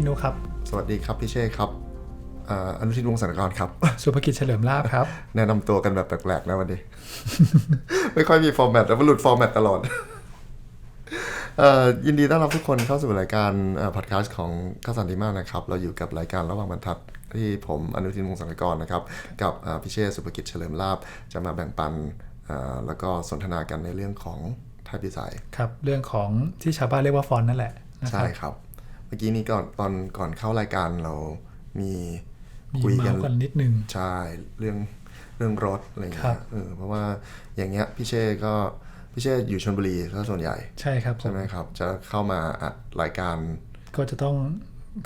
พี่นุครับ สวัสดีครับพี่เชษครับอ่าอนุทินวงศ์สันกรครับ สุภกิจเฉลิมลาภครับ แนะนำตัวกันแบบแปลกๆนะวันนี้ ไม่ค่อยมีฟอร์แมตแล้วมันหลุดฟอร์แมตตลอดเอ่อยินดีต้อนรับทุกคนเข้าสู่รายการพอดแคสต์ของข้าวสันติมากนะครับ เราอยู่กับรายการระหว่างบรรทัดที่ผมอนุทินวงศ์สังกรนะครับ กับอ่าพิเชษสุภกิจเฉลิมลาบจะมาแบ่งปันอ่าแล้วก็สนทนากันในเรื่องของไทยดีไซน์ครับ เรื่องของที่ชาวบ้านเรียกว่าฟอนต์นั่นแหละนะคใช่รับครับเมื่อกี้นี้ก่อนตอนก่อนเข้ารายการเรามีมีคุยกัเมานกันนิดนึงใช่เรื่องเรื่องรถอะไรอย่างครัเงี้บยเออเพราะว่าอย่างเงี้ยพี่เช่ก็พี่เช่อยู่ชลบุรีซะส่วนใหญ่ใช่ครับผใช่มไหมครับ จะเข้ามาอัดรายการ ก็จะต้อง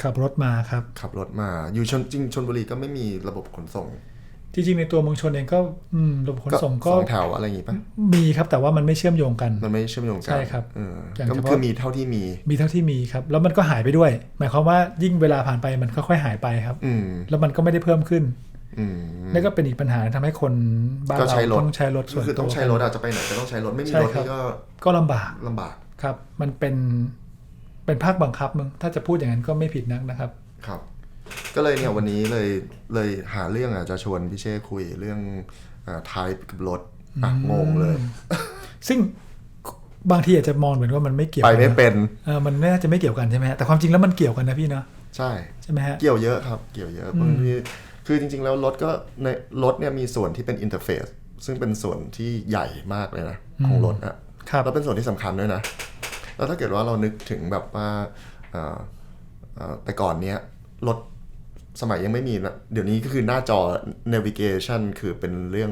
ขับรถมาครับ ขับรถมาอยู่ชนจริงชนบุรีก็ไม่มีระบบขนส่ง จริงๆ ในตัวเมืองชนเองก็อืมระบบขนส่งก็สองแถวอะไรอย่างงี้ปะมีครับแต่ว่ามันไม่เชื่อมโยงกัน มันไม่เชื่อมโยงกันใช่ครับเอออย่างก็เฉพาะคือมีเท่าที่มีมีเท่าที่มีครับ แล้วมันก็หายไปด้วย หมายความว่ายิ่งเวลาผ่านไปมันค่อยๆหายไปครับอืมแล้วมันก็ไม่ได้เพิ่มขึ้นอืมนั่นก็เป็นอีกปัญหาทำให้คนบ้านก็เราใช้รถต้องใช้รถส่วนคือตัต้องวใช้รถอาจจะไปไหนก็ต้องใช้รถไม่มีใช่รถครับนี่ก็ก็ลำบากลำบากครับ มันเป็นเป็นภาคบังคับมึงถ้าจะพูดอย่างนั้นก็ไม่ผิดนักนะครับ ครับ ก็เลยเนี่ยวันนี้เลยเลยหาเรื่องอะจะชวนพี่เช่คุยเรื่องไทป์กับรถอะงงเลย ซึ่งบางทีอาจจะมองเหมือนว่ามันไม่เกี่ยวไปกันไม่นะเป็นเออมันน่าจะไม่เกี่ยวกันใช่ไหมฮะแต่ความจริงแล้วมันเกี่ยวกันนะพี่เนาะใช่ใช่ไหมฮะเกี่ยวเยอะครับ เกี่ยวเยอะบางทีคือจริง ๆ แล้วรถก็ในรถเนี่ยมีส่วนที่เป็นอินเทอร์เฟซซึ่งเป็นส่วนที่ใหญ่มากเลยนะของรถอะครับแล้วเป็นส่วนที่สำคัญด้วยนะ แล้วถ้าเกิดว่าเรานึกถึงแบบว่าเอ่อเอ่อแต่ก่อนเนี้ยรถ สมัยยังไม่มีนะเดี๋ยวนี้ก็คือหน้าจอ navigation คือเป็นเรื่อง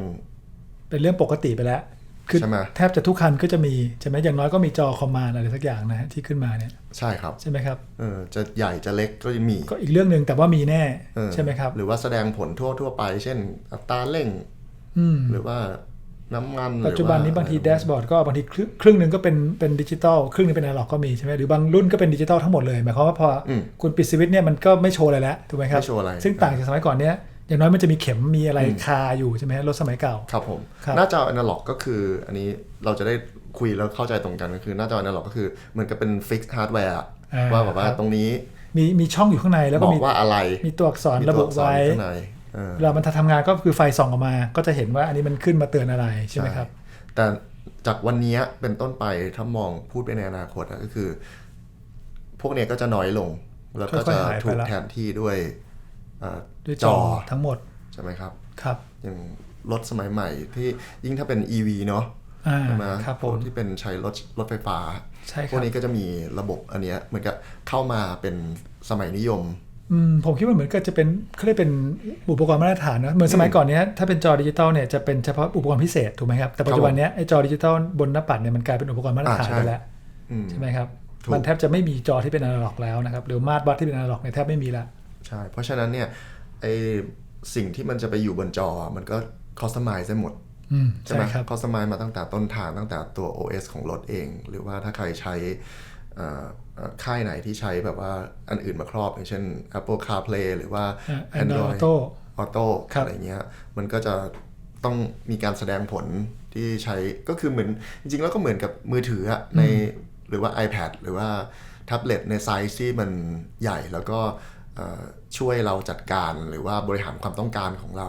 เป็นเรื่องปกติไปแล้ว คือใช่ไหม แทบจะทุกคันก็จะมี ใช่ไหมอย่างน้อยก็มีจอคอมมานด์อะไรสักอย่างนะฮะที่ขึ้นมาเนี่ยใช่ครับใช่ไหมครับ เออจะใหญ่จะเล็กก็จะมีก็อีกเรื่องหนึ่งแต่ว่ามีแน่เออใช่ไหมครับ หรือว่าแสดงผลทั่วทั่วๆไป เช่น อัตราเร่ง อืม หรือว่า น้ำมันปัจจุบันนี้หรืบางทีอะแดไรชบอร์ดก็บางทีครึ่งครึ่งหนึ่งก็เป็นเป็นดิจิตอลครึ่งหนึงเป็นอนาล็อกก็มีใช่ไหมหรือบางรุ่นก็เป็นดิจิตอลทั้งหมดเลยหมายความว่าพออมคุณปิดสวิตช์เนี่ยมันก็ไม่โชว์อะไรแล้วถูกไหมครับไม่โชว์อะไรซึ่งต่างจากสมัยก่อนเนี้ยอย่างน้อยมันจะมีเข็มมีอะไรคาอยู่ใช่ไหมฮะรถสมัยเก่าครับผมครับหน้าจออนาล็อกก็คือ อันนี้เราจะได้คุยแล้วเข้าใจตรงกันก็คือหน้าจออนาล็อกก็คือเหมือนกับเป็นฟิกซ์ฮาร์ดแวร์อ่าว่าแบบว่าครับตรงนี้มีมีช่องอยู่ข้างในแล้วบก็อกมีว่าอะไรมีตัวอักษรมีระตับุวอักษรไว้ข้างใน เออเวลามันทำงานก็คือไฟส่องออกมา ก็จะเห็นว่าอันนี้มันขึ้นมาเตือนอะไรใช่ไหมครับ แต่จากวันนี้เป็นต้นไปถ้ามองพูดไปในอนาคตอะก็คือ พวกเนี้ยก็จะน้อยลง แล้วก็ค่จะอยๆหายไปถูกละแทนที่ด้วยเอ่อด้วยจจออทั้งหมดใช่ไหมครับครับ อย่างรถสมัยใหม่ที่ยิ่งถ้าเป็น EV เนาะอ่าใช่ไหมครับผมที่เป็นใช้รถรถไฟฟ้าใช่คพวรักบนี้ก็จะมีระบบอันเนี้ยเหมือนกับเข้ามาเป็นสมัยนิยมอืม ผมคิดว่าเหมือนก็จะเป็นเขาเรียกเป็นอุปกรณ์มาตรฐานนะเหมือนสมัยก่อนเนี้ยถ้าเป็นจอดิจิตอลเนี่ยจะเป็นเฉพาะอุปกรณ์พิเศษถูกไหมครับ แต่ปัจจุบันเนี้ยไอจอดิจิตอลบนหน้าปัดเนี่ยมันกลายเป็นอุปกรณ์มาตรฐานอ่าใช่ไปแล้วอืมใช่ไหมครับถูกมันแทบจะไม่มีจอที่เป็นอนาล็อกแล้วนะครับหรือมาตรวัดที่เป็นอนาล็อกเนี่ยแทบไม่มีละใช่เพราะฉะนั้นเนี่ยไอสิ่งที่มันจะไปอยู่บนจอมันก็คอสตอมไมซ์ได้หมดอืมใช่ไหมใช่ครับคอสตอมไมซ์มาตั้งแต่ต้นทางตั้งแต่ตัว OS ของรถเอง หรือว่าถ้าใครใช้เอ่อเอ่อ ค่ายไหนที่ใช้แบบว่าอันอื่นมาครอบ อย่างเช่น Apple CarPlay หรือว่าอ่า Android Auto Auto ครับอะไรเงี้ยมันก็จะต้องมีการแสดงผลที่ใช้ก็คือเหมือน จริงๆ แล้วก็เหมือนกับมือถืออะในหรือว่า iPad หรือว่าแท็บเล็ตในไซส์ที่มันใหญ่แล้วก็เอ่อช่วยเราจัดการหรือว่าบริหารความต้องการของเรา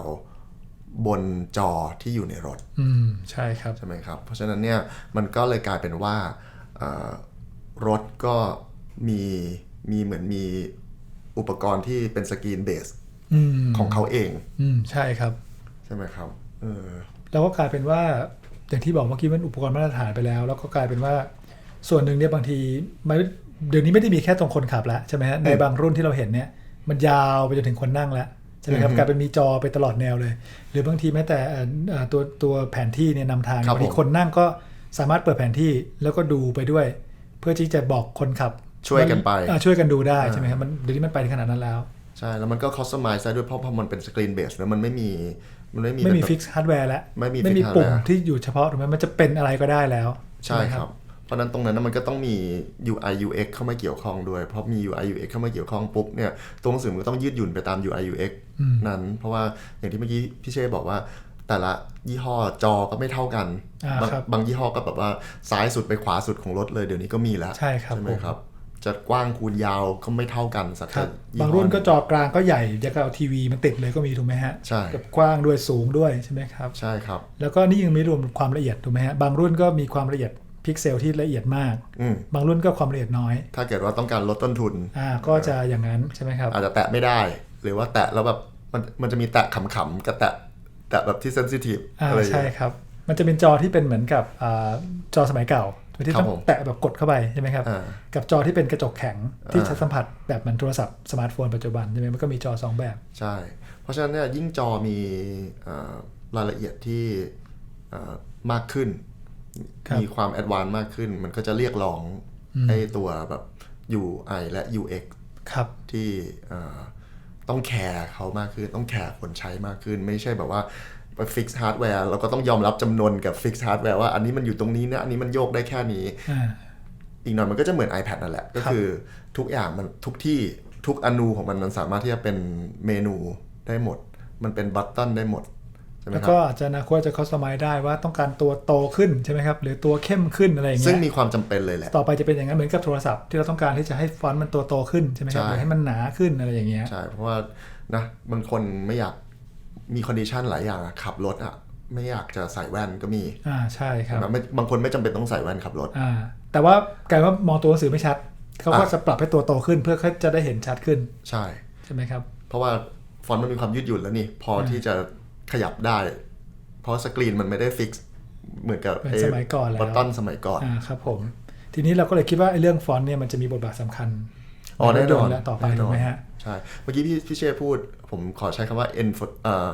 บนจอที่อยู่ในรถ อืม ใช่ครับ ใช่ไหมครับ เพราะฉะนั้นเนี่ยมันก็เลยกลายเป็นว่าเอ่อ รถก็มีมีเหมือนมีอุปกรณ์ที่เป็นสกรีนเบสอืมของเขาเอง อืมใช่ครับ ใช่ไหมครับ เออแล้วก็กลายเป็นว่าอย่างที่บอกเมื่อกี้มันอุปกรณ์มาตรฐานไปแล้ว แล้วก็กลายเป็นว่าส่วนหนึ่งเนี่ยบางทีมันเดี๋ยวนี้ไม่ได้มีแค่ตรงคนขับแล้วใช่ไหมฮะในบางรุ่นที่เราเห็นเนี่ย มันยาวไปจนถึงคนนั่งแล้วใช่ไหมครับกลายเป็นมีจอไปตลอดแนวเลย หรือบางทีแม้แต่เอ่อเอ่อตัวตัวแผนที่เนี่ยนำทางครับบางทีผมคนนั่งก็สามารถเปิดแผนที่แล้วก็ดูไปด้วย เพื่อที่จะบอกคนขับช่วยกันไปอ่าช่วยกันดูได้ใช่ไหมครับมันเดี๋ยวนี้มันไปถึงขนาดนั้นแล้ว ใช่ แล้วมันก็คอสตอมไมซ์ได้ด้วยเพราะพอมันเป็นสกรีนเบสแล้วมันไม่มีมันไม่มีไม่มีแบบฟิกซ์ฮาร์ดแวร์แล้ว ไม่มีไม่มี fixed ปุ่ม hardware ที่อยู่เฉพาะถูกไหมมันจะเป็นอะไรก็ได้แล้ว ใช่ไหมครับ เพราะฉะนั้นตรงนั้นนะมันก็ต้องมี UI UX เข้ามาเกี่ยวข้องด้วย เพราะมี UI UX เข้ามาเกี่ยวข้องปุ๊บเนี่ยตัวหนังสือมันก็ต้องยืดหยุ่นไปตาม UI UX นั้น เพราะว่าอย่างที่เมื่อกี้พี่เช่บอกว่า แต่ละยี่ห้อจอก็ไม่เท่ากันอ่าบางครับบางยี่ห้อก็แบบว่าซ้ายสุดไปขวาสุดของรถเลยเดี๋ยวนี้ก็มีแล้วใช่ครับไหมผมครับจะกว้างคูณยาวก็ไม่เท่ากันสักครับยี่ห้บางรุ่นก็จอกลางก็ใหญ่จะก็เอาทีวีมันติดเลยก็มีถูกไหมฮะใช่กับกว้างด้วยสูงด้วยใช่ไหมครับใช่ครับ แล้วก็นี่ยังไม่รวมความละเอียดถูกไหมฮะบางรุ่นก็มีความละเอียดพิกเซลที่ละเอียดมากอืมบางรุ่นก็ความละเอียดน้อย ถ้าเกิดว่าต้องการลดต้นทุนอ่าก็จะอย่างนั้นใช่ไหมครับ อาจจะแตะไม่ได้ หรือว่าแตะแล้วแบบมันมันจะมีแตะขำๆกับแตะ แตะแบบที่เซนซิทีฟอ่าอะไรอย่างใช่เงี้ยครับ มันจะเป็นจอที่เป็นเหมือนกับอ่าจอสมัยเก่าที่ครัต้บองผมแตะแบบกดเข้าไปใช่ไหมครับอ่ากับจอที่เป็นกระจกแข็งที่อ่าใช้สัมผัสแบบเหมันโทรศัพท์สมาร์ทโฟนปัจจุบันใช่ไหมมันก็มีจอสองแบบ ใช่ เพราะฉะนั้นเนี่ยยิ่งจอมีเอ่อรายละเอียดที่เอ่อมากขึ้นครับมีความแอดวานซ์มากขึ้น มันก็จะเรียกร้องไอ้ตัวแบบ UI และ UX ครับที่เอ่อ ต้องแคร์เขามากขึ้น ต้องแคร์คนใช้มากขึ้น ไม่ใช่แบบว่าไปฟิกซ์ฮาร์ดแวร์เราก็ต้องยอมรับจำนวนกับฟิกซ์ฮาร์ดแวร์ว่าอันนี้มันอยู่ตรงนี้นะ อันนี้มันโยกได้แค่นี้อ่าอีกหน่อยมันก็จะเหมือน iPad นั่นแหละ ก็คือทุกอย่างมันทุกที่ทุกอนูของมันมันสามารถที่จะเป็นเมนูได้หมด มันเป็นบัตตันได้หมดใช่ไหมแล้วครัก็บอาจจะอนาคตจะคอสตอมไมได้ว่าต้องการตัวโตขึ้นใช่ไหมครับหรือตัวเข้มขึ้นอะไรอย่างซึ่เงี้งยมีความจำเป็นเลยแหละต่อไปจะเป็นอย่างนั้นเหมือนกับโทรศัพท์ที่เราต้องการที่จะให้ฟอนต์มันตัวโตขึ้นใช่ไหมครับใช่หรือให้มันหนาขึ้นอะไรอย่างเงี้ยใช่เพราะว่านะบางคนไม่อยากมีคอนดิชันหลายอย่างอะขับรถอะไม่อยากจะใส่แว่นก็มีอ่าใช่ครับแบบไม่บางคนไม่จำเป็นต้องใส่แว่นขับรถอ่าแต่ว่ากลายว่ามองตัวหนังสือไม่ชัดเขาก็อะจะปรับให้ตัวโตขึ้นเพื่อเขาจะได้เห็นชัดขึ้น ใช่ใช่ไหมครับ เพราะว่าฟอนต์มันมีความยืดหยุ่นแล้วนี่พอที่จะ ขยับได้ เพราะสกรีนมันไม่ได้ฟิกซ์เหมือนกับเหมือนสมัยก่อนแล้วบัตตันสมัยก่อนอ่าครับผมทีนี้เราก็เลยคิดว่าไอ้เรื่องฟอนต์เนี่ยมันจะมีบทบาทสำคัญอ๋อแน่นอนใรถยต์และต่อไปแน่นถูอนกไหมฮะใช่เมื่อกี้พี่พี่เช่พูด ผมขอใช้คำว่า info เอ่อ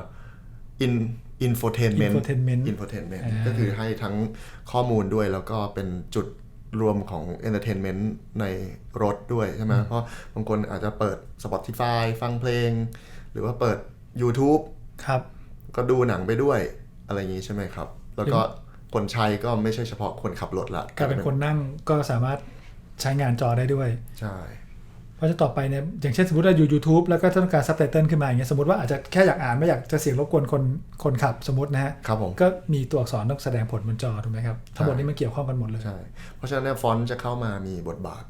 in infotainment Infotainment infotainment อ่าก็คือให้ทั้งข้อมูลด้วยแล้วก็เป็นจุดรวมของ entertainment ในรถด้วยใช่ไหมเพราะบางคนอาจจะเปิด Spotify ฟังเพลง หรือว่าเปิด YouTube ครับ ก็ดูหนังไปด้วยอะไรอย่างนี้ใช่ไหมครับ แล้วก็คนใช้ก็ไม่ใช่เฉพาะคนขับรถละกลายเป็นคนนั่งก็สามารถใช้งานจอได้ด้วย ใช่เพราะจะต่อไปเนี่ยอย่างเช่นสมมติว่าอยู่ YouTube แล้วก็ต้องการซับไตเติลขึ้นมาอย่างเงี้ยสมมติว่าอาจจะแค่อยากอ่านไม่อยากจะเสียงรบกวนคนคนขับสมมตินะฮะครับผมก็มีตัวอักษรต้องแสดงผลบนจอถูกไหมครับทั้งหมดนี้มันเกี่ยวข้องกันหมดเลยใช่เพราะฉะนั้นเนี่ยฟอนต์จะเข้ามามีบทบาท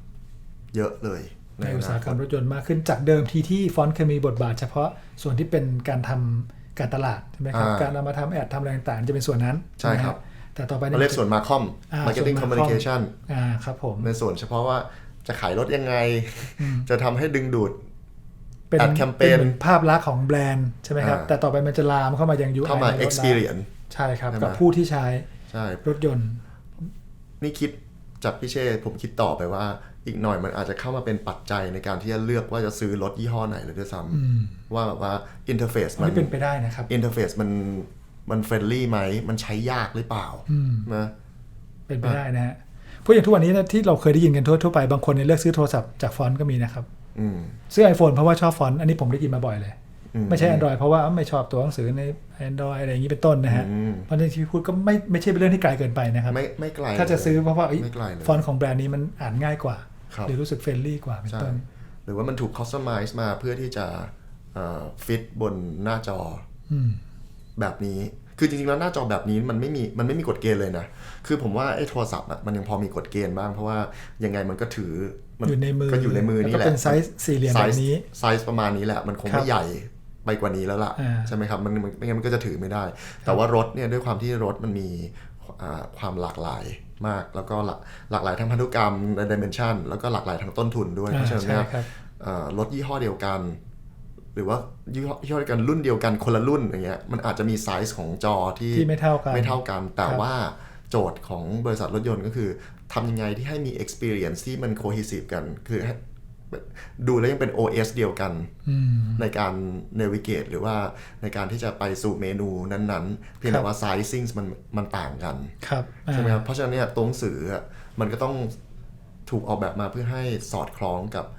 เยอะเลย ในอุตสาหกรรมนรถยนต์มากขึ้นจากเดิมทีที่ฟอนต์เคยมีบทบาทเฉพาะส่วนที่เป็นการทำ การตลาดใช่ไหมครับอ่าการเอามาทำแอดทำอะไรต่างๆ จะเป็นส่วนนั้น ใช่ครับนะฮะแต่ต่อไปเราเรียกส่วนมาคอมอ่า marketing ส่วน Marcom communication อ่าครับผมในส่วนเฉพาะว่าจะขายรถยังไง จะทำให้ดึงดูดเป็นแอดแคมเปญหมือนภาพลักษณ์ของแบรนด์ใช่ไหมครับอ่าแต่ต่อไปมันจะลามเข้ามายัง UI เข้ามาในรถแล้ว experience ใช่ครับใช่ไหมกับผู้ที่ใช้ใช่รถยนต์ นี่คิดจากพี่เช่ผมคิดต่อไปว่า อีกหน่อยมันอาจจะเข้ามาเป็นปัจจัยในการที่จะเลือกว่าจะซื้อรถยี่ห้อไหนเลยด้วยซ้ำว่าแบบว่าอินเทอร์เฟซมันนี่เป็นไปได้นะครับอินเทอร์เฟซมันมันเฟรนลี่ไหมมันใช้ยากหรือเปล่านะเป็นไปได้นะฮะเพราะอย่างทุกวันนี้เนะที่เราเคยได้ยินกันทั่วทั่วไปบางคนเนี่ยเลือกซื้อโทรศัพท์จากฟอนต์ก็มีนะครับอืมซื้อ iPhone เพราะว่าชอบฟอนต์อันนี้ผมได้ยินมาบ่อยเลยอืมไม่ใช่ Android เพราะว่าไม่ชอบตัวหนังสือใน Android อะไรอย่างนี้เป็นต้นนะฮะอืมเพราะในที่พี่พูดก็ไม่ไม่ใช่เป็นเรื่องที่ไกลเกินไปนะครับ ไม่ไม่ไกลถ้าจะซื้อเพราะว่าเอ้ยไม่ไกลเลยฟอนต์ของแบรนด์นี้มันอ่านง่ายกว่าครับ หรือรู้สึกเฟรนลี่กว่าเป็นใช่ต้นหรือว่ามันถูกคอสตอมไมซ์มาเพื่อที่จะฟิตบนหน้าจอออืมแบบนี้คือจริงๆแล้วหน้าจอแบบนี้มันไม่มีมันไม่มีกฎเกณฑ์เลยนะ คือผมว่าไอ้โทรศัพท์อะมันยังพอมีกฎเกณฑ์บ้าง เพราะว่ายังไงมันก็ถือมัอยู่ในมือก็อยู่ในมือนี่แหแล้วละก็เป็นไซส์สี่เหลี่ยมแบบนี้ไซส์ประมาณนี้แหละ มันคงครับไม่ใหญ่ไปกว่านี้แล้วล่ะอ่าใช่ไหมครับมันมันไม่งั้นมันก็จะถือไม่ได้ แต่ว่ารถเนี่ยด้วยความที่รถมันมีอ่าความหลากหลาย มากแล้วก็หลากหลากหลายทางพันธุกรรมในดิเมนชันแล้วก็หลากหลายทางต้นทุนด้วยอ่าเพราะฉะนั้นเนี่ยใช่ครับเอ่อรถยี่ห้อเดียวกัน หรือว่ายี่ห้อยี่ห้อเดียวกันรุ่นเดียวกันคนละรุ่นอย่างเงี้ยมันอาจจะมีไซส์ของจอที่ที่ไม่เท่ากันไม่เท่ากัน แต่ครับว่าโจทย์ของบริษัทรถยนต์ก็คือทำยังไงที่ให้มี experience ที่มัน cohesive กัน คือให้ ดูแล้วยังเป็น OS เดียวกันอืมในการ navigate หรือว่าในการที่จะไปสู่เมนูนั้นๆ เพียงแต่ว่า sizing มันมันต่างกันครับใช่ไหมอ่าครับเพราะฉะนั้นเนี่ยตัวหนังสืออะมันก็ต้องถูกออกแบบมาเพื่อให้สอดคล้องกับไออ้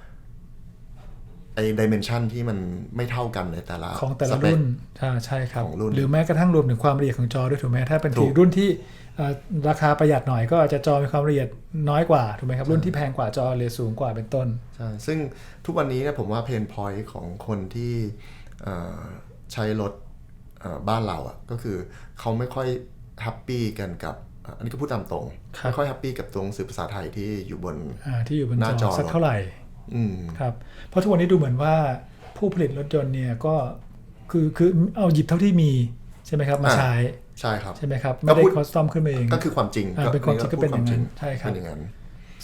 ดิเมนชันที่มันไม่เท่ากันในแต่ละของแต่ละสเปครุ่นใช่ใช่ครับของรุ่นหรือแม้กระทั่งรวมถึงความละเอียดของจอด้วยถูกไหมถ้าเป็นถูทีกรุ่นที่เอ่อราคาประหยัดหน่อยก็อาจจะจอมีความละเอียดน้อยกว่าถูกไหมครับรุ่นที่แพงกว่าจอเลยสูงกว่าเป็นต้นใช่ซึ่งทุกวันนี้เนี่ยผมว่าเพนพอยต์ของคนที่เอ่อใช้รถเอ่อบ้านเราอะ่ะก็คือเขาไม่ค่อยแฮปปี้กันกับอะอันนี้ก็พูดตามตรงครับไม่ค่อยแฮปปี้กับตัวหนังสือภาษาไทยที่อยู่บนอ่าที่อยู่บนหน้าจจออสักเท่าไหร่อืม ครับเพราะทุกวันนี้ดูเหมือนว่าผู้ผลิตรถยนต์เนี่ยก็คือคือเอาหยิบเท่าที่มีใช่ไหมครับมาอ่าใช้ใช่ครับใช่ไหมครับก็ไม่ได้พูดคอสตอมขึ้นมาเองก็คือความจริงอ่าเป็นความจริงก็เป็นอย่างนั้นใช่ครับเป็นอย่างนั้น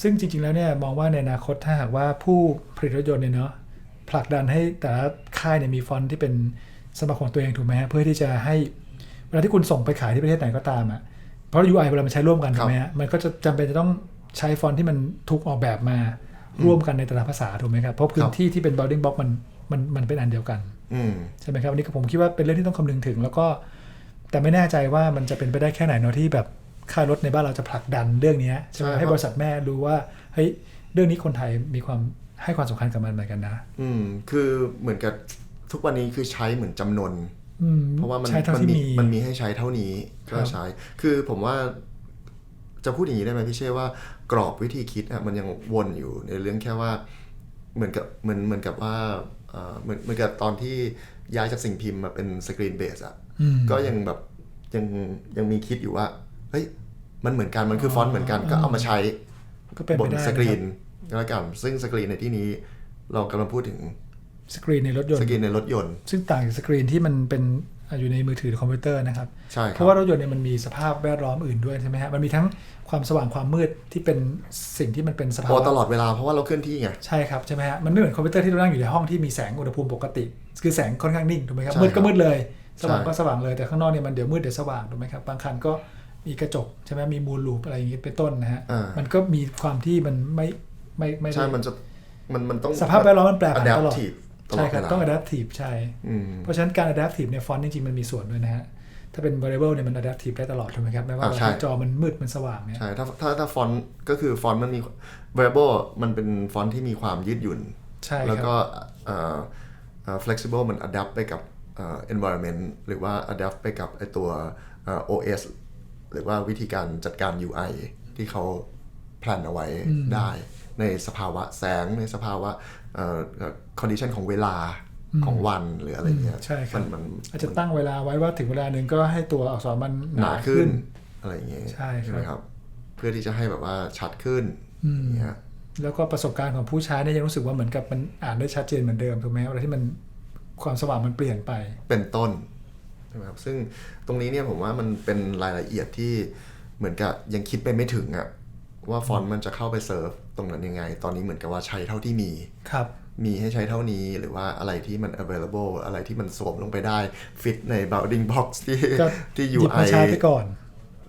ซึ่งจริง ๆแล้วเนี่ยมองว่าในอนาคตถ้าหากว่าผู้ผลิตรถยนต์เนี่ยเนาะผลักดันให้แต่ละค่ายเนี่ยมีฟอนต์ที่เป็นสมบัติของตัวเองถูกไหมฮะเพื่อที่จะให้เวลาที่คุณส่งไปขายที่ประเทศไหนก็ตามอะเพราะ UI เวลามันใช้ร่วมกันถูกไหมฮะมันก็จะจำเป็นจะต้องใช้ฟอนต์ที่มันถูกออกแบบมา ร่วมกันในแต่ละภาษาถูกไหมครับเพราะพื้นที่ที่เป็น bounding box มันมันมันเป็นอันเดียวกันอืมใช่ไหมครับอันนี้ก็ผมคิดว่าเป็นเรื่องที่ต้องคำนึงถึง แล้วก็แต่ไม่แน่ใจว่ามันจะเป็นไปได้แค่ไหนเนาะที่แบบค่ายรถในบ้านเราจะผลักดันเรื่องเนี้ยใช่ไหมใช่ให้ครับบริษัทแม่รู้ว่าเฮ้ยเรื่องนี้คนไทยมีความให้ความสำคัญกับมันเหมือนกันนะ อืมคือเหมือนกับทุกวันนี้คือใช้เหมือนจำนวนอืมเพราะว่ามันใช้เท่ามันที่มีมีมันมีให้ใช้เท่านี้ครัก็บใช้ คือผมว่าจะพูดอย่างนี้ได้ไหมพี่เช่ว่า กรอบวิธีคิดอะมันยังวนอยู่ในเรื่องแค่ว่าเหมือนกับเหมือนเหมือนกับว่าเอ่อเหมือนเหมือนกับตอนที่ย้ายจากสิ่งพิมพ์มาเป็นสกรีนเบสอะอืมก็ยังแบบยังยังมีคิดอยู่ว่าเฮ้ยมันเหมือนกันมันคือฟอนต์เหมือนกันก็เอามาใช้ก็เป็นบไปนได้สกรีะนคบก็แล้วกันซึ่งสกรีนในที่นี้เรากำลังพูดถึงสกรีนในรถยนสต์กรีนในรถยนต์ ซึ่งต่างจากสกรีนที่มันเป็น อะอยู่ในมือถือหรือคอมพิวเตอร์นะครับใช่คเพรับราะว่ารถยนต์เนี่ยมันมีสภาพแวดล้อมอื่นด้วยใช่ไหมฮะมันมีทั้งความสว่างความมืดที่เป็นสิ่งที่มันเป็นสภาโอ้วะตลอดเวลาเพราะว่าเราเคลื่อนที่ไงใช่ครับใช่ไหมฮะมันไม่เหมือนคอมพิวเตอร์ที่เรานั่งอยู่ในห้องที่มีแสงอุณหภูมิปกติ คือแสงค่อนข้างนิ่งถูกไหมครับใช่มืดก็ครับมืดเลย สว่างใช่ก็สว่างเลยแต่ข้างนอกเนี่ยมันเดี๋ยวมืดเดี๋ยวสว่างถูกไหมครับบางคันก็มีกระจกใช่ไหมมีมูลลูปอะไรอย่างงี้เป็นต้นนะฮะอ่ามันก็มีความที่มันไม่ไม่ไม่ได้ใช่มันจะมันมันต้องสภาพแวดล้อมมันแปรผันตลอด adaptive ตลใช่อดครับเวลาต้อง adaptive ใช่ อืม เพราะฉะนั้นการ adaptive เนี่ยฟอนต์จริงๆ มันมีส่วนด้วยนะฮะ ถ้าเป็น variable เนี่ยมัน adaptive ได้ตลอดถูกไหมครับไม่ว่าอ่าเวลาใช่ที่จอมันมืดมันสว่างเนี่ย ใช่ถ้าถ้าถ้าฟอนต์ก็คือฟอนต์มันมี variable มันเป็นฟอนต์ที่มีความยืดหยุ่น ใช่แล้วคก็รับเอ่อเอ่อ flexible มัน adapt ไปกับเอ่อ environment หรือว่า adapt ไปกับไอตัวเอ่อ OS หรือว่าวิธีการจัดการ UI ที่เขาแพลนเอาไว้ได้ ในสภาวะแสงในสภาวะเอ่อเอ่อ condition ของเวลาของวันหรืออะไรเงี้ยใช่ครับมันมันอาจจะตั้งเวลาไว้ว่าถึงเวลาหนึ่งก็ให้ตัวอักษรมันหนาขึ้น อะไรอย่างเงี้ยใช่ครับไหมครับ เพื่อที่จะให้แบบว่าชัดขึ้นอย่างเงี้ยแล้วก็ประสบการณ์ของผู้ใช้เนี่ยยังรู้สึกว่าเหมือนกับมันอ่านได้ชัดเจนเหมือนเดิมถูกไหมครับเวลาที่มันความสว่างมันเปลี่ยนไป เป็นต้นใช่ไหมครับซึ่งตรงนี้เนี่ยผมว่ามันเป็นรายละเอียดที่เหมือนกับยังคิดไปไม่ถึงอะว่าฟอนต์มันจะเข้าไปเซิร์ฟ ตรงนั้นยังไง ตอนนี้เหมือนกับว่าใช้เท่าที่มีครับ มีให้ใช้เท่านี้หรือว่าอะไรที่มัน available อะไรที่มันสวมลงไปได้ fit ใน bounding box ที่ก็ที่หยิบมา UI ใช้ไปก่อน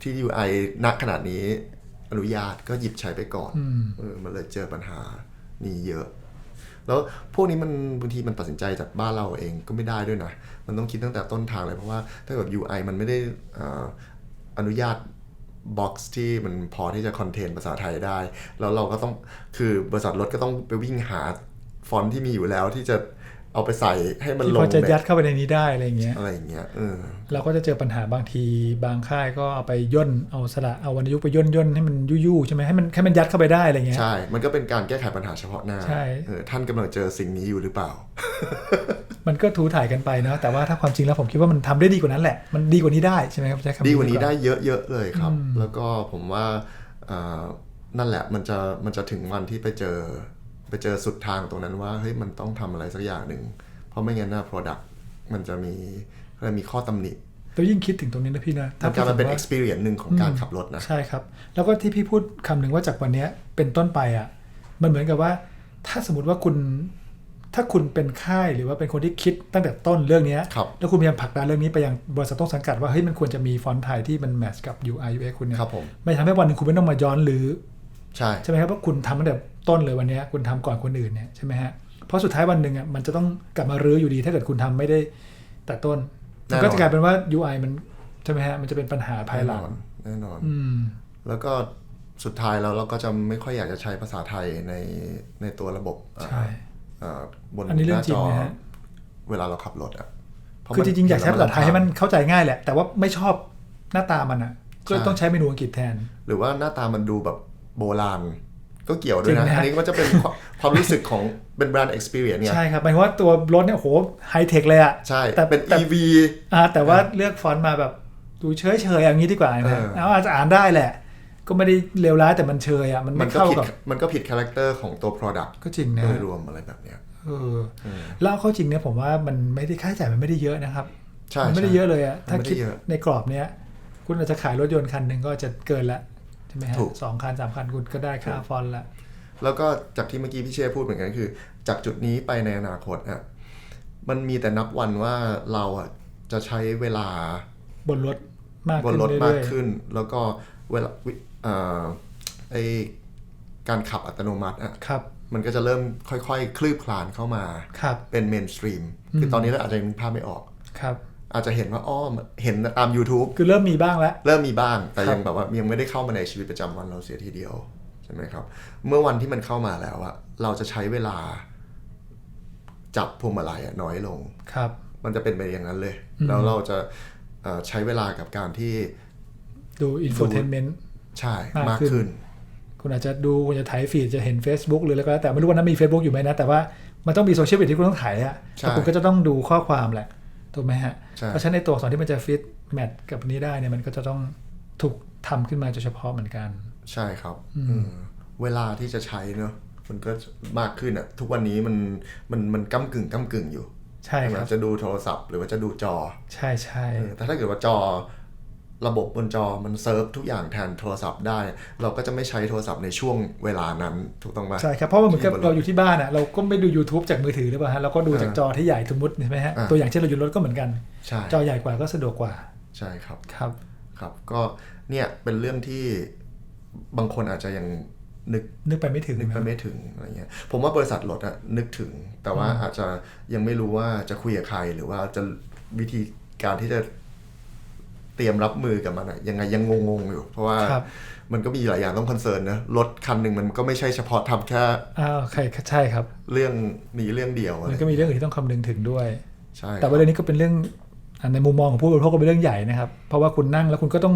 ที่ UI ณขนาดนี้อนุญาตก็หยิบใช้ไปก่อนอืมเออมันเลยเจอปัญหานี้เยอะ แล้วพวกนี้มันบางทีมันตัดสินใจจากบ้านเราเองก็ไม่ได้ด้วยนะ มันต้องคิดตั้งแต่ต้นทางเลยเพราะว่าถ้าเกิด UI มันไม่ได้เอ่ออนุญาต บ็อกซ์ที่มันพอที่จะคอนเทนภาษาไทยได้ แล้วเราก็ต้องคือบริษัทรถก็ต้องไปวิ่งหาฟอนต์ที่มีอยู่แล้วที่จะ เอาไปใส่ให้มันที่ลพงอจะในยัดเข้าไปในนี้ได้อะไรอย่างเงี้ยอะไรอย่างเงี้ยเออเราก็จะเจอปัญหาบางทีบางค่ายก็เอาไปย่นเอาสระเอาวรรณยุกต์ไปย่นย่นให้มันยู่ๆใช่ไหมให้มันให้มันยัดเข้าไปได้อะไรเงี้ยใช่มันก็เป็นการแก้ไขปัญหาเฉพาะหน้าใช่เออท่านกำลังเจอสิ่งนี้อยู่หรือเปล่า มันก็ถูถ่ายกันไปเนาะแต่ว่าถ้าความจริงแล้วผมคิดว่ามันทำได้ดีกว่านั้นแหละ มันดีกว่านี้ได้ใช่ไหมครับใช้คำดีกว่านี้กได้เยอะๆเลยครับ แล้วก็ผมว่าเอ่อนั่นแหละมันจะมันจะถึงวันที่ไปเจอ ไปเจอสุดทางตรงนั้นว่าเฮ้ยมันต้องทำอะไรสักอย่างหนึ่ง เพราะไม่งั้นนะ product มันจะมีอะไรมีข้อตำหนิแล้วยิ่งคิดถึงตรงนี้นะพี่นะมันกลายมาเป็นพูดถึงว่า experience หนึ่งของการขับรถนะ ใช่ครับ แล้วก็ที่พี่พูดคำหนึ่งว่าจากวันเนี้ยเป็นต้นไปอะ มันเหมือนกับว่า ถ้าสมมติว่าคุณ ถ้าคุณเป็นค่ายหรือว่าเป็นคนที่คิดตั้งแต่ต้นเรื่องเนี้ยครับแล้วคุณพยายามผลักดันเรื่องนี้ไปยังบริษัทต้นสังกัดว่าเฮ้ยมันควรจะมีฟอนต์ไทยที่มันแมทช์กับ UI UX คุณเนี่ยครับผมไม่ทำให้วันหนึ่งคุณไม่ต้องมาย้อนหรือ ใช่ใช่ไหมครับว่าคุณทำตั้งแต่ต้นเลยวันเนี้ยคุณทำก่อนคนอื่นเนี่ยใช่ไหมฮะเพราะสุดท้ายวันหนึ่งอะมันจะต้องกลับมารื้ออยู่ดี ถ้าเกิดคุณทำไม่ได้แต่ต้นมันก็จะกลายเป็นว่า UI มันใช่ไหมฮะมันจะเป็นปัญหาภายหลังแน่นอนอืมแล้วก็สุดท้ายแล้วเราก็จะไม่ค่อยอยากจะใช้ภาษาไทยในในตัวระบบใช่เอ่อบนอันนี้เรื่องหาจริงนะฮะเวลาเราขับรถอะเพะคือจริงๆอยากใช้ภาษาไทยให้มันเเข้าใจง่ายแหละ แต่ว่าไม่ชอบหน้าตามันอะก็เลยต้องใช้เมนูอังกฤษแทน หรือว่าหน้าตามันดูแบบ โบราณก็เกี่ยวด้วยจรินะงนะ อันนี้ก็จะเป็นความความรู้สึกของเป็นแบรนด์ experience เนี่ย ใช่ครับหมายถึงว่าตัวรถเนี่ยโหไฮเทคเลยอะ ใช่ แต่เป็นแต่ EV อ่าแต่ว่าเลือกฟอนต์มาแบบดูเฉยเฉยๆอย่างนี้ดีกว่านะเออเอาอาจจะอ่านได้แหละ ก็ไม่ได้เลวร้ายแต่มันเชยอะ มันมัไม่นก็เข้าผิดกับ มันก็ผิดคาแรคเตอร์ของตัว product ก็จริงนะโดยรวมอะไรแบบเนี้ยเออแล้วเอาเข้าจริงเนี่ยผมว่ามันไม่ได้ค่าใช้จ่ายมันไม่ได้เยอะนะครับใช่มันไม่ได้ใช่เยอะเลยอะมันถ้าไม่ได้คิดเยอะในกรอบเนี้ยคุณอาจจะขายรถยนต์คันหนึ่งก็จะเกินละใช่ ไหมฮะถูกสองคันสามคันคุณก็ได้ค่าฟอนต์ละแล้วก็จากที่เมื่อกี้พี่เช่พูดเหมือนกันคือ จากจุดนี้ไปในอนาคตอะมันมีแต่นับวันว่าเราอะจะใช้เวลาบนรถมากบนขึ้นรถเรื่มาอกยขึ้น แล้วก็เวลาวิเอ่อไอการขับอัตโนมัติอะๆครับมันก็จะเริ่มค่อยๆ คลืบคลานเข้ามาครับเป็นเมนสตรีม คือตอนนี้เราอาจจะยังนึกภาพไม่ออกครับ อาจจะเห็นว่าอ้อมเห็นตาม YouTube คือเริ่มมีบ้างแล้ว เริ่มมีบ้าง แต่ครับยังแบบว่ายังไม่ได้เข้ามาในชีวิตประจำวันเราเสียทีเดียวใช่ไหมครับ เมื่อวันที่มันเข้ามาแล้วอะเราจะใช้เวลา จับพวงมาลัยอะน้อยลงครับ มันจะเป็นไปอย่างนั้นเลย แล้วเราจะเอ่อใช้เวลากับการที่ ดูอินโฟเทนเมนต์ใช่มากมากขึ้ขึ้นนคุณอาจจะดูคุณจะถ่ายฟีดจะเห็น Facebook หรืออะไรก็แล้วแต่ไม่รู้ว่านั้นมี Facebook อยู่ไหมนะ แต่ว่ามันต้องมีโซเชียลมีเดียที่คุณต้องถ่ายอะใช่แล้วคุณก็จะต้องดูข้อความแหละ ถูกไหมฮะใช่เพราะฉะนั้นในตัวอักษรที่มันจะฟิตแมทกับอันนี้ได้เนี่ยมันก็จะต้องถูกทำขึ้นมาโดยเฉพาะเหมือนกัน ใช่ครับ อืมเวลาที่จะใช้เนอะมันก็มากขึ้นอะทุกวันนี้มันมันมันก้ากึ่งก้ากึ่งอยู่ ใช่ครับจะดูโทรศัพท์หรือว่าจะดูจอ ใช่ใช่เออแต่ถ้าเกิดว่าจอ ระบบบนจอมันเซิร์ฟทุกอย่างแทนโทรศัพท์ได้ เราก็จะไม่ใช้โทรศัพท์ในช่วงเวลานั้นถูกต้องไหมใช่ครับ เพราะว่าเหมือนกับที่บนรถเราอยู่ที่บ้านอะเราก็ไม่ดู YouTube จากมือถือหรือเปล่าฮะเราก็ดูจากจอที่ใหญ่สมมติใช่ไหมฮะอ่าตัวอย่างเช่นเราอยู่รถก็เหมือนกันใช่จอใหญ่กว่าก็สะดวกกว่า ใช่ครับครับครับ ก็เนี่ยเป็นเรื่องที่บางคนอาจจะยังนึกนึกไปไม่ถึงนึกไปนะไม่ถึงอะไรเงี้ยผมว่าบริษัทรถอะนึกถึง แต่ว่าอาจจะยังไม่รู้ว่าจะคุยกับใครหรือว่าจะวิธีการที่จะ เตรียมรับมือกับมันอะยังไงยังงงๆอยู่ เพราะว่าครับ มันก็มีหลายอย่างต้องคอนเซิร์นนะรถคันหนึ่งมันก็ไม่ใช่เฉพาะทำแค่อ้าวใช่ใช่ครับ เรื่องนี้เรื่องเดียวอะไรมันก็มีเรื่องอื่นที่ต้องคำนึงถึงด้วย ใช่แต่ว่าเรื่องนี้ก็เป็นเรื่องอะในมุมมองของผู้บริโภคก็เป็นเรื่องใหญ่นะครับ เพราะว่าคุณนั่งแล้วคุณก็ต้อง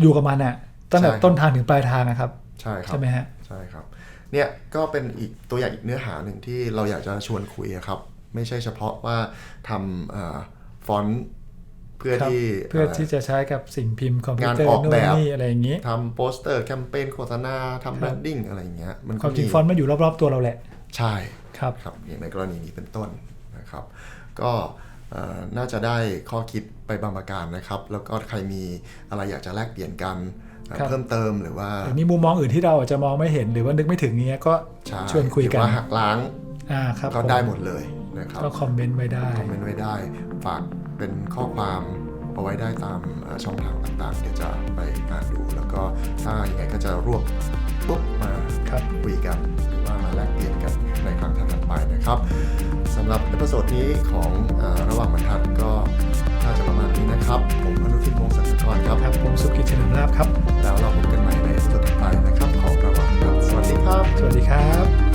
อยู่กับมันอะตั้งแต่ต้นทางถึงปลายทางนะครับ ใช่ครับ ใช่ไหมฮะ ใช่ครับ เนี่ยก็เป็นอีกตัวอย่างอีกเนื้อหาหนึ่งที่เราอยากจะชวนคุยอะครับ ไม่ใช่เฉพาะว่าทำอ่าฟอนต์ เพื่อครับที่เพื่อที่จะใช้กับสิ่งพิมพ์คอมพิวเตอร์งานออกนู่นแบบนี่อะไรอย่างนี้ทำโปสเตอร์แคมเปญโฆษณาทำแบรนดิ้งอะไรอย่างเงี้ยมันคก็วามจริงมีฟอนต์มันอยู่รอบๆตัวเราแหละ ใช่ครับครับอย่างในกรณีนี้เป็นต้นนะครับ ก็เอ่อน่าจะได้ข้อคิดไปบางประการนะครับ แล้วก็ใครมีอะไรอยากจะแลกเปลี่ยนกันเอ่อครับเพิ่มเติมหรือว่าหรือมีมุมมองอื่นที่เราอาจจะมองไม่เห็นหรือว่านึกไม่ถึงเนี้ยก็ใช่ชวนคุยหรือกันว่าหักล้างอ่าครับก็ผมได้หมดเลยนะครับก็คอมเมนต์ไว้ได้คอมเมนต์ไว้ได้ฝาก เป็นข้อความเอาไว้ได้ตามช่องทางต่างๆ เดี๋ยวจะไปอ่านดู แล้วก็ถ้าอย่างไรก็จะรวบปุ๊บมาครับคุยกัน หรือว่ามาแลกเปลี่ยนกันในครั้งถัดไปนะครับสำหรับในพิโสดนี้ของระหว่างบรรทัดก็น่าจะประมาณนี้นะครับ ผมอนุทินวงศ์สันติธรครับครับผมสุกิจเฉลิมลาภครับ แล้วเราพบกันใหม่ในเอพิโซดถัดไปนะครับ ของระวัางบรัดสวัสดีครับ สวัสดีครับ